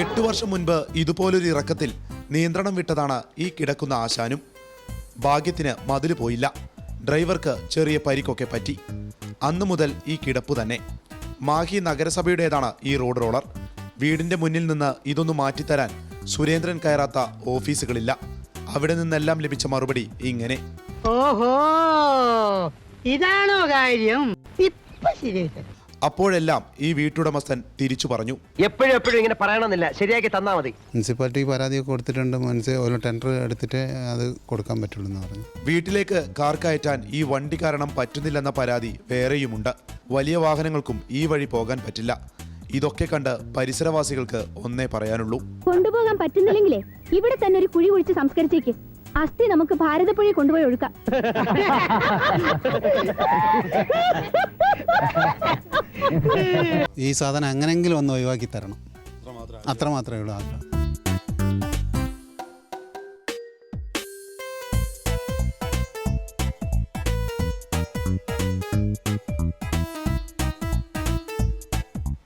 എട്ടു വർഷം മുൻപ് ഇതുപോലൊരു ഇറക്കത്തിൽ നിയന്ത്രണം വിട്ടതാണ് ഈ കിടക്കുന്ന ആശാനും. ഭാഗ്യത്തിന് മതിൽ പോയില്ല. ഡ്രൈവർക്ക് ചെറിയ പരിക്കൊക്കെ പറ്റി. അന്നു മുതൽ ഈ കിടപ്പ് തന്നെ. മാഹി നഗരസഭയുടേതാണ് ഈ റോഡ് റോളർ. വീടിന്റെ മുന്നിൽ നിന്ന് ഇതൊന്നു മാറ്റിത്തരാൻ സുരേന്ദ്രൻ കയറാത്ത ഓഫീസുകളില്ല. അവിടെ നിന്നെല്ലാം ലഭിച്ച മറുപടി ഇങ്ങനെ. ഓഹോ ഇതാണോ കാര്യം. അപ്പോഴെല്ലാം ഈ വീട്ടുടമസ്ഥൻ തിരിച്ചു പറഞ്ഞു. എപ്പോഴും എപ്പോഴും ഇങ്ങനെ പറയണമെന്നില്ല. ശരിയാക്കി തന്നാ മതി. മുനിസിപ്പാലിറ്റി പരാതിയൊക്കെ കൊടുത്തിട്ടുണ്ട്. മുനിസി ഒരു ടെൻഡർ എടുത്തിട്ട് അത് കൊടുക്കാൻ പറ്റുള്ളൂ എന്ന് പറഞ്ഞു. വീട്ടിലേക്ക് കാർ കയറ്റാൻ ഈ വണ്ടി കാരണം പറ്റുന്നില്ലെന്ന പരാതി വേറെയുമുണ്ട്. വലിയ വാഹനങ്ങൾക്കും ഈ വഴി പോകാൻ പറ്റില്ല. ഇതൊക്കെ കണ്ട് പരിസരവാസികൾക്ക് ഒന്നേ പറയാനുള്ളൂ. കൊണ്ടുപോകാൻ പറ്റുന്നില്ലെങ്കിലേ ഇവിടെ തന്നെ ഒരു കുഴി കുഴിച്ച് സംസ്കരിച്ചേക്ക്. അസ്ഥി നമുക്ക് ഭാരതപ്പുഴയിൽ കൊണ്ടുപോയി ഒഴുക്കാം. ഈ സാധനം അങ്ങനെങ്കിലും ഒന്ന് ഒഴിവാക്കി തരണം. അത്ര മാത്രമേ ഉള്ളൂ ആഗ്രഹം.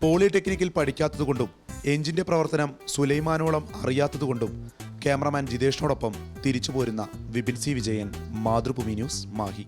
പോളിടെക്നിക്കിൽ പഠിക്കാത്തതുകൊണ്ടും എഞ്ചിന്റെ പ്രവർത്തനം സുലൈമാനോളം അറിയാത്തതുകൊണ്ടും ക്യാമറമാൻ ജിതേഷിനോടൊപ്പം തിരിച്ചു പോരുന്ന വിപിൻ സി വിജയൻ മാതൃഭൂമി ന്യൂസ് മാഹി.